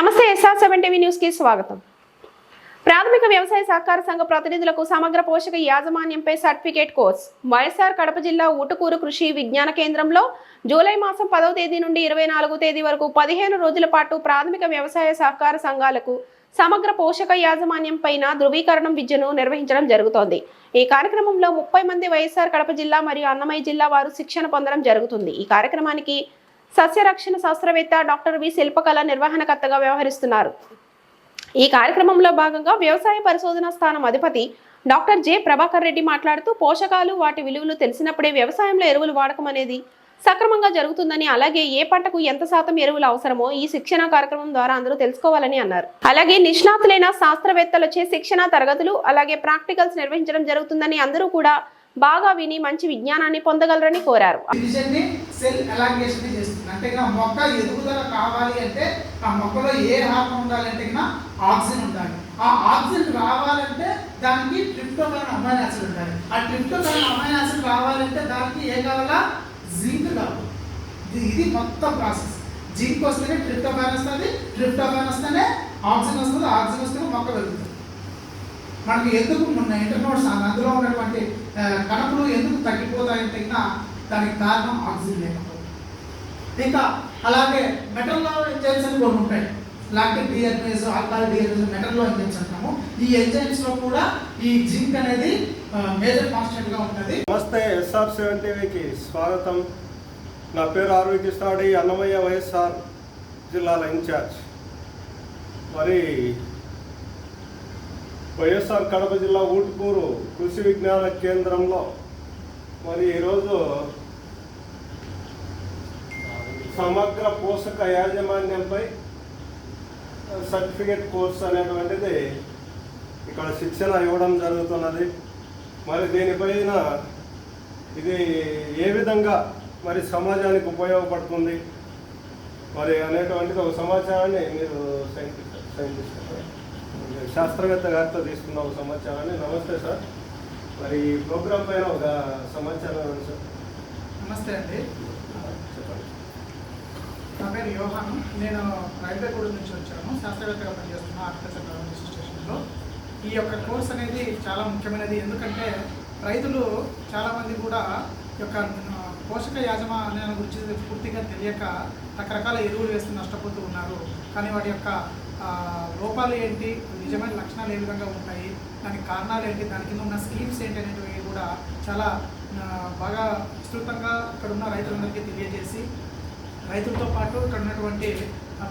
నమస్తే SR seven TV న్యూస్కి స్వాగతం. ప్రాథమిక వ్యవసాయ సహకార సంఘ ప్రతినిధులకు సమగ్ర పోషక యాజమాన్యంపై సర్టిఫికేట్ కోర్స్. వైఎస్ఆర్ కడప జిల్లా ఊటుకూరు కృషి విజ్ఞాన కేంద్రంలో జూలై మాసం పదవ తేదీ నుండి ఇరవై నాలుగు తేదీ వరకు పదిహేను రోజుల పాటు ప్రాథమిక వ్యవసాయ సహకార సంఘాలకు సమగ్ర పోషక యాజమాన్యం పైన ధృవీకరణం విద్యను నిర్వహించడం జరుగుతోంది. ఈ కార్యక్రమంలో ముప్పై మంది వైఎస్ఆర్ కడప జిల్లా మరియు అన్నమయ్య జిల్లా వారు శిక్షణ పొందడం జరుగుతుంది. ఈ కార్యక్రమానికి సస్యరక్షణ శాస్త్రవేత్త డాక్టర్ వి శిల్పకళ నిర్వహణకర్తగా వ్యవహరిస్తున్నారు. ఈ కార్యక్రమంలో భాగంగా వ్యవసాయ పరిశోధన స్థానం అధిపతి డాక్టర్ జె ప్రభాకర్ రెడ్డి మాట్లాడుతూ పోషకాలు వాటి విలువలు తెలిసినప్పుడే వ్యవసాయంలో ఎరువులు వాడకం అనేది సక్రమంగా జరుగుతుందని అలాగే ఏ పంటకు ఎంత శాతం ఎరువులు అవసరమో ఈ శిక్షణ కార్యక్రమం ద్వారా అందరూ తెలుసుకోవాలని అన్నారు. అలాగే నిష్ణాతులైన శాస్త్రవేత్తలచే శిక్షణ తరగతులు అలాగే ప్రాక్టికల్స్ నిర్వహించడం జరుగుతుందని అందరూ కూడా బాగా విని మంచి విజ్ఞానాన్ని పొందగలరని కోరారు. అంటే ఇక మొక్క ఎదుగుదల కావాలి అంటే ఆ మొక్కలో ఏ హార్మోన్ ఉండాలంటే ఇక ఆక్సిజన్ ఉండాలి. ఆ ఆక్సిజన్ రావాలంటే దానికి ట్రిప్టోఫాన్ అమైనో యాసిడ్ ఉండాలి. ఆ ట్రిప్టోఫాన్ అమైనో యాసిడ్ రావాలంటే దానికి ఏ కావాలా? జింక్ కావాలి. ఇది- మొత్తం ప్రాసెస్. జింక్ వస్తేనే ట్రిప్టోకాన్ వస్తుంది ట్రిప్టోకాన్ వస్తేనే ఆక్సిజన్ వస్తుంది ఆక్సిజన్ వస్తేనే మొక్క వెళ్తుంది మనకి ఎందుకు మొన్న ఇంటర్నోట్స్ అందులో ఉన్నటువంటి ఆ, కణములు ఎందుకు తగ్గిపోతాయంటే దానికి కారణం ఆక్సిజన్ లేకపోతే ఇంకా అలాగే మెటల్లో ఎంజైమ్స్ అని కొన్ని ఉంటాయి. లాక్టిక్ డిఎన్ఏస్ ఆల్కహాల్ డిఎన్ఏస్ మెటల్లో ఎంజైమ్స్ అంటాము. ఈ ఎంజైమ్స్లో కూడా ఈ జింక్ అనేది మేజర్ కాన్స్టెంట్గా ఉంటుంది. నమస్తే ఎస్ఆర్ సెవెన్ టీవీకి స్వాగతం. నా పేరు ఆర్వి కృష్ణాడి అన్నమయ్య వైఎస్ఆర్ జిల్లాల ఇన్ఛార్జ్. మరి వైఎస్ఆర్ కడప జిల్లా ఊటుకూరు కృషి విజ్ఞాన కేంద్రంలో మరి ఈరోజు సమగ్ర పోషక యాజమాన్యంపై సర్టిఫికేట్ కోర్స్ అనేటువంటిది ఇక్కడ శిక్షణ ఇవ్వడం జరుగుతున్నది. మరి దీనిపైన ఇది ఏ విధంగా మరి సమాజానికి ఉపయోగపడుతుంది? మరి అనేటువంటిది ఒక సమాచారాన్ని మీరు సైంటిస్ట్ సైంటిస్ట్ శాస్త్రవేత్త గారితో తీసుకున్న ఒక సమాచారాన్ని. నమస్తే సార్. మరి ఈ ప్రోగ్రాం పైన ఒక సమాచారం సార్. నమస్తే అండి. నా పేరు యోహాను. నేను రైల్వే రైల్వేగూడ నుంచి వచ్చాను. శాస్త్రవేత్తగా పనిచేస్తున్నాను ఆర్టికల్చర్ రైల్వే ఈ యొక్క కోర్స్ అనేది చాలా ముఖ్యమైనది. ఎందుకంటే రైతులు చాలామంది కూడా యొక్క పోషక యాజమాన్యాల గురించి పూర్తిగా తెలియక రకరకాల ఎరువులు వేస్తూ నష్టపోతూ ఉన్నారు. కానీ వాటి యొక్క లోపాలు ఏంటి? నిజమైన లక్షణాలు ఏ విధంగా ఉంటాయి? దానికి కారణాలు ఏంటి? దాని కింద ఉన్న స్కీమ్స్ ఏంటి అనేటివి కూడా చాలా బాగా విస్తృతంగా ఇక్కడ ఉన్న రైతులందరికీ తెలియజేసి రైతులతో పాటు ఇక్కడ ఉన్నటువంటి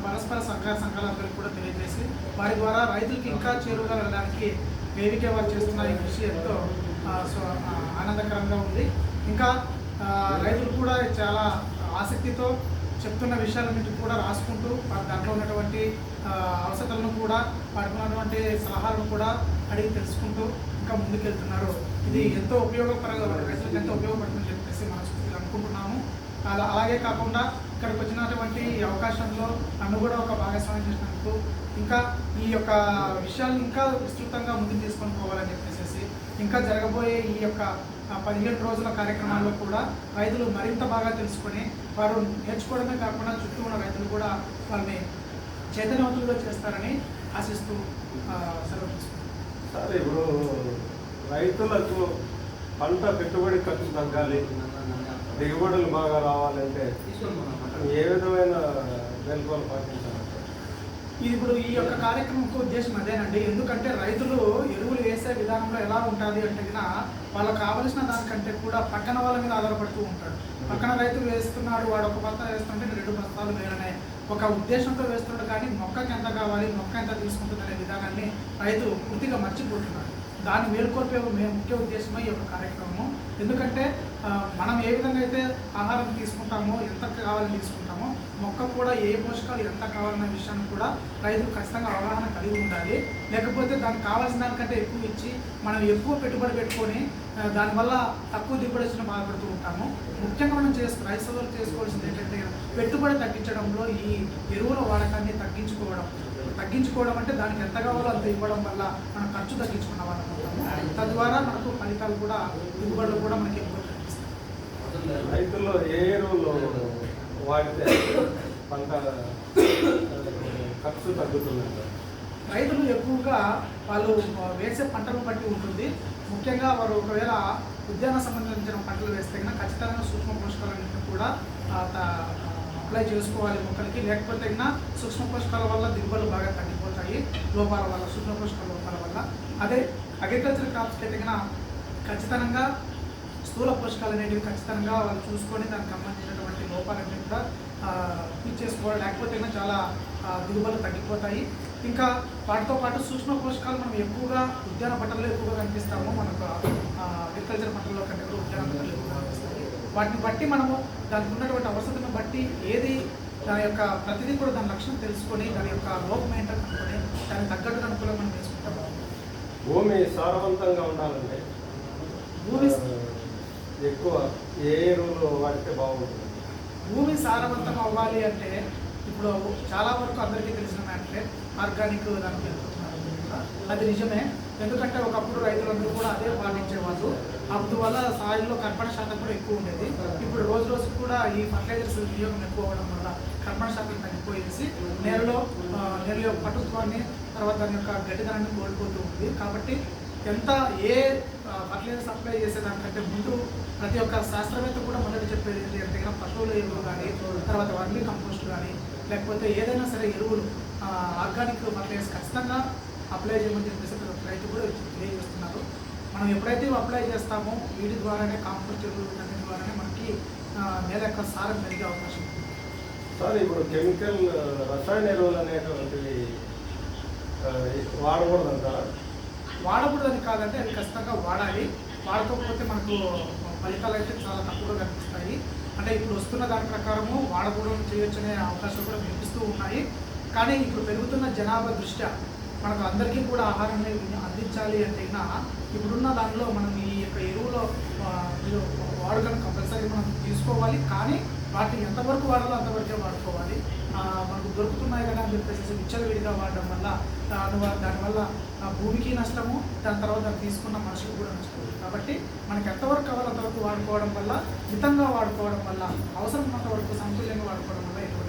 పరస్పర సహకార సంఘాలందరికీ కూడా తెలియజేసి వారి ద్వారా రైతులకి ఇంకా చేరువుగా వెళ్ళడానికి వేదిక వారు చేస్తున్న ఈ కృషి ఎంతో సో, ఆనందకరంగా ఉంది. ఇంకా రైతులు కూడా చాలా ఆసక్తితో చెప్తున్న విషయాలన్నింటి కూడా రాసుకుంటూ వారి దాంట్లో ఉన్నటువంటి అవసరాలను కూడా పడుకున్నటువంటి సలహాలను కూడా అడిగి తెలుసుకుంటూ ఇంకా ముందుకెళ్తున్నారు. ఇది ఎంతో ఉపయోగపరంగా రైతులకు ఎంతో ఉపయోగపడుతుందని చెప్పేసి మనస్ఫూర్తిగా అనుకుంటున్నాము. అలా అలాగే కాకుండా ఇక్కడికి వచ్చినటువంటి ఈ అవకాశంలో నన్ను కూడా ఒక భాగస్వామ్యం చేసినందుకు ఇంకా ఈ యొక్క విషయాలు ఇంకా విస్తృతంగా ముందుకు తీసుకొని పోవాలని చెప్పేసి ఇంకా జరగబోయే ఈ యొక్క పదిహేను పదిహేడు రోజుల కార్యక్రమాల్లో కూడా రైతులు మరింత బాగా తెలుసుకొని వారు నేర్చుకోవడమే కాకుండా చుట్టూ ఉన్న రైతులు కూడా వాళ్ళని చైతన్యవంతులుగా చేస్తారని ఆశిస్తూ సెలవు సార్ ఇప్పుడు రైతులకు పంట పెట్టుబడి ఖర్చు తగ్గాలి. దిగుబడులు బాగా రావాలంటే ఏ విధమైన వెలుపలు పాటించాలి ఇది ఇప్పుడు ఈ యొక్క కార్యక్రమం ఉద్దేశం అదేనండి. ఎందుకంటే రైతులు ఎరువులు వేసే విధానంలో ఎలా ఉంటుంది అంటే గిన వాళ్ళకి కావలసిన దానికంటే కూడా పక్కన వాళ్ళ మీద ఆధారపడుతూ ఉంటాడు పక్కన రైతు వేస్తున్నాడు వాడు ఒక బస్తా వేస్తుంటే నేను రెండు బస్తాలు వేరనే ఒక ఉద్దేశంతో వేస్తున్నాడు కానీ మొక్కకి ఎంత కావాలి మొక్క ఎంత తీసుకుంటుంది అనే విధానాన్ని రైతు పూర్తిగా మర్చిపోతున్నాడు దాన్ని మేల్కొల్పే మే- ముఖ్య ఉద్దేశమే ఈ యొక్క కార్యక్రమం ఎందుకంటే మనం ఏ విధంగా అయితే ఆహారం తీసుకుంటామో ఎంత కావాలని తీసుకుంటామో మొక్క కూడా ఏ పోషకాలు ఎంత కావాలన్న విషయాన్ని కూడా రైతులు ఖచ్చితంగా అవగాహన కలిగి ఉండాలి. లేకపోతే దానికి కావాల్సిన దానికంటే ఎక్కువ ఇచ్చి మనం ఎక్కువ పెట్టుబడి పెట్టుకొని దానివల్ల తక్కువ దిగుబడి వచ్చిన బాధపడుతూ ఉంటాము. ముఖ్యంగా మనం చేసు రైతు చేసుకోవాల్సింది ఏంటంటే పెట్టుబడి తగ్గించడంలో ఈ ఎరువుల వాడకాన్ని తగ్గించుకోవడం. తగ్గించుకోవడం అంటే దానికి ఎంత కావాలో అంత ఇవ్వడం వల్ల మనం ఖర్చు తగ్గించుకున్న వాళ్ళం తద్వారా మనకు ఫలితాలు కూడా దిగుబడులు కూడా మనకి ఎక్కువ కనిపిస్తాయి. రైతుల్లో ఏ ఎరువులు వాడితే పంట ఖర్చు తగ్గుతుందంట రైతులు ఎక్కువగా వాళ్ళు వేసే పంటను బట్టి ఉంటుంది. ముఖ్యంగా వారు ఒకవేళ ఉద్యాన సంబంధించిన పంటలు వేస్తే కనుక ఖచ్చితంగా సూక్ష్మ పోషకాలన్నింటినీ కూడా అప్లై చేసుకోవాలి మొక్కలకి లేకపోతే అయినా సూక్ష్మ పోషకాల వల్ల దిగుబడులు బాగా తగ్గిపోతాయి. లోపాల వల్ల సూక్ష్మ పోషకాల లోపాల వల్ల. అదే అగ్రికల్చర్ క్రాప్స్కి అయితే ఖచ్చితంగా స్థూల పోషకాలు అనేటివి ఖచ్చితంగా వాళ్ళు చూసుకొని దానికి సంబంధించినటువంటి లోపాలన్నీ కూడా ఇచ్చేసుకోవాలి లేకపోతే చాలా దిగుబడులు తగ్గిపోతాయి. ఇంకా వాటితో పాటు సూక్ష్మ పోషకాలు మనం ఎక్కువగా ఉద్యాన పంటల్లో ఎక్కువగా కనిపిస్తాము. మనకు అగ్రికల్చర్ పంటల్లో కంటే కూడా ఉద్యాన పంటలు ఎక్కువగా కనిపిస్తాయి. వాటిని బట్టి మనము దానికి ఉన్నటువంటి అవసరతను బట్టి ఏది దాని యొక్క ప్రతిదీ కూడా దాని లక్షణం తెలుసుకొని దాని యొక్క లోపం ఏంటో కనుక్కొని దానికి తగ్గట్టు అనుకూలంగా మనం వేసుకుంటాం భూమి సారవంతంగా ఉండాలండి భూమి ఎక్కువ ఏ ఎరువులు వాడితే బాగుంటుంది? భూమి సారవంతం అవ్వాలి అంటే ఇప్పుడు చాలా వరకు అందరికీ తెలిసిన మ్యాటరే ఆర్గానిక్ దానికి. అది నిజమే. ఎందుకంటే ఒకప్పుడు రైతులందరూ కూడా అదే పాటించేవాళ్ళు. అందువల్ల సాయిల్లో కర్పణ శాతం కూడా ఎక్కువ ఉండేది. ఇప్పుడు రోజు రోజు కూడా ఈ ఫర్టిలైజర్స్ వినియోగం ఎక్కువ అవ్వడం వల్ల కర్పణ శాతం తగ్గిపోయేసి నేలలో నేల యొక్క పటుత్వాన్ని తర్వాత దాని యొక్క గట్టిదనాన్ని కోల్పోతూ ఉంది. కాబట్టి ఎంత ఏ ఫర్టిలైజర్స్ అప్లై చేసేదానికంటే ముందు ప్రతి ఒక్క శాస్త్రవేత్త కూడా మొదటి చెప్పేది ఏంటి అంటే పశువుల ఎరువులు కానీ తర్వాత వర్మీ కంపోస్ట్ కానీ లేకపోతే ఏదైనా సరే ఎరువులు ఆర్గానిక్ ఫర్టిలైజర్స్ ఖచ్చితంగా అప్లై చేయమని చెప్పేసి రైతు మనం ఎప్పుడైతే అప్లై చేస్తామో వీటి ద్వారానే కాంపోస్ట్ ఎరువులు వీటి ద్వారానే మనకి నేల యొక్క సారం పెరిగే అవకాశం ఉంది. సార్ ఇప్పుడు కెమికల్ రసాయన ఎరువులు అనేటువంటివి వాడకూడదంటారా? వాడకూడదని కాదంటే అవి ఖచ్చితంగా వాడాలి. వాడకపోతే మనకు ఫలితాలు అయితే చాలా తక్కువగా కనిపిస్తాయి. అంటే ఇప్పుడు వస్తున్న దాని ప్రకారము వాడకూడదు చేయొచ్చనే అవకాశాలు కూడా వినిపిస్తూ ఉన్నాయి. కానీ ఇప్పుడు పెరుగుతున్న జనాభా దృష్ట్యా మనకు అందరికీ కూడా ఆహారాన్ని అందించాలి అంటే ఇప్పుడున్న దానిలో మనం ఈ యొక్క ఎరువులో ఆ, వాడుకను కంపల్సరీ మనం తీసుకోవాలి. కానీ వాటిని ఎంతవరకు వాడాలో అంతవరకే వాడుకోవాలి. మనకు దొరుకుతున్నాయి కదా అని చెప్పేసి విచ్చలవిడిగా వాడడం వల్ల దానివల్ల దానివల్ల భూమికి నష్టము దాని తర్వాత దాన్ని తీసుకున్న మనుషులకు కూడా నష్టం కాబట్టి మనకి ఎంతవరకు కావాలో అంతవరకు వాడుకోవడం వల్ల మితంగా వాడుకోవడం వల్ల అవసరం ఉన్నంత వరకు సమతుల్యంగా వాడుకోవడం వల్ల ఎటువంటి